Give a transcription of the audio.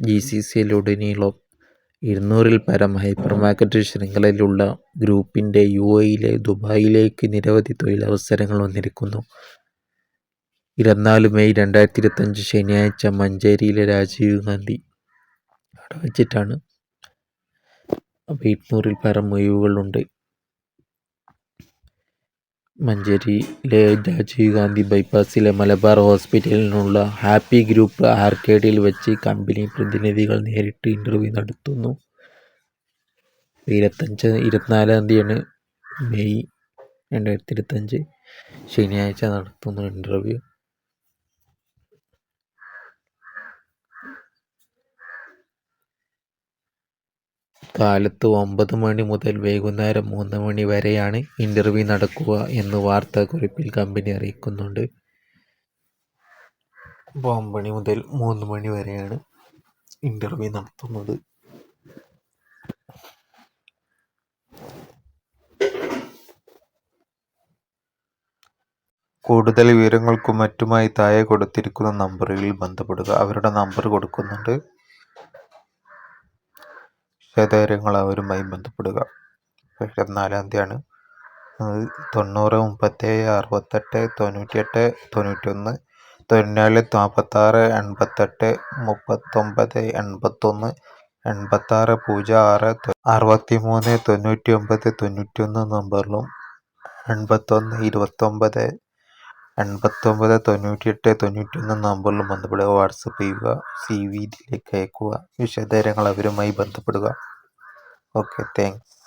G C സിയിലുടനീളം ഇരുന്നൂറിൽ പരം hyper market ശൃംഖലയിലുള്ള ഗ്രൂപ്പിന്റെ യു എയിലെ ദുബായിലേക്ക് നിരവധി തൊഴിലവസരങ്ങൾ വന്നിരിക്കുന്നു. ഇരുപത്തിനാല് മെയ് രണ്ടായിരത്തി ഇരുപത്തഞ്ച് ശനിയാഴ്ച മഞ്ചേരിയിലെ രാജീവ് ഗാന്ധി അവിടെ വെച്ചിട്ടാണ്. അപ്പോൾ ഇരുന്നൂറിൽ പരം ഒഴിവുകളുണ്ട്. മഞ്ചേരിയിലെ രാജീവ് ഗാന്ധി ബൈപ്പാസിലെ മലബാർ ഹോസ്പിറ്റലിനുള്ള ഹാപ്പി ഗ്രൂപ്പ് ആർക്കേഡിൽ വെച്ച് കമ്പനി പ്രതിനിധികൾ നേരിട്ട് ഇന്റർവ്യൂ നടത്തുന്നു. ഇരുപത്തഞ്ച് ഇരുപത്തിനാലാം തീയതിയാണ് മെയ് രണ്ടായിരത്തി ഇരുപത്തഞ്ച് ശനിയാഴ്ച നടത്തുന്നു ഇന്റർവ്യൂ. കാലത്ത് ഒമ്പത് മണി മുതൽ വൈകുന്നേരം മൂന്ന് മണി വരെയാണ് ഇന്റർവ്യൂ നടക്കുക എന്ന് വാർത്താക്കുറിപ്പിൽ കമ്പനി അറിയിക്കുന്നുണ്ട്. അപ്പോൾ ഒമ്പണി മുതൽ മൂന്ന് മണി വരെയാണ് ഇന്റർവ്യൂ നടത്തുന്നത്. കൂടുതൽ വിവരങ്ങൾക്കും മറ്റുമായി താഴെ കൊടുത്തിരിക്കുന്ന നമ്പറുകളിൽ ബന്ധപ്പെടുക. അവരുടെ നമ്പർ കൊടുക്കുന്നുണ്ട്. വിശദവിവരങ്ങൾ അവരുമായി ബന്ധപ്പെടുക. ഇരുപത്തിനാലാം തീയതിയാണ് തൊണ്ണൂറ് മുപ്പത്തേഴ് അറുപത്തെട്ട് തൊണ്ണൂറ്റിയെട്ട് തൊണ്ണൂറ്റൊന്ന് തൊണ്ണൂറ്റിനാല് നാൽപ്പത്താറ് എൺപത്തെട്ട് മുപ്പത്തൊമ്പത് എൺപത്തൊന്ന് എൺപത്താറ് പൂജ്യം ആറ് അറുപത്തി മൂന്ന് തൊണ്ണൂറ്റി ഒമ്പത് തൊണ്ണൂറ്റൊന്ന് നമ്പറിലും എൺപത്തൊന്ന് ഇരുപത്തൊമ്പത് എൺപത്തൊമ്പത് തൊണ്ണൂറ്റിയെട്ട് തൊണ്ണൂറ്റൊന്ന് നമ്പറിൽ ബന്ധപ്പെടുക. വാട്സപ്പ് ചെയ്യുക. സി വി ഇതിലേക്ക് അയക്കുക. വിശദവിവരങ്ങൾ അവരുമായി ബന്ധപ്പെടുക. Okay thanks.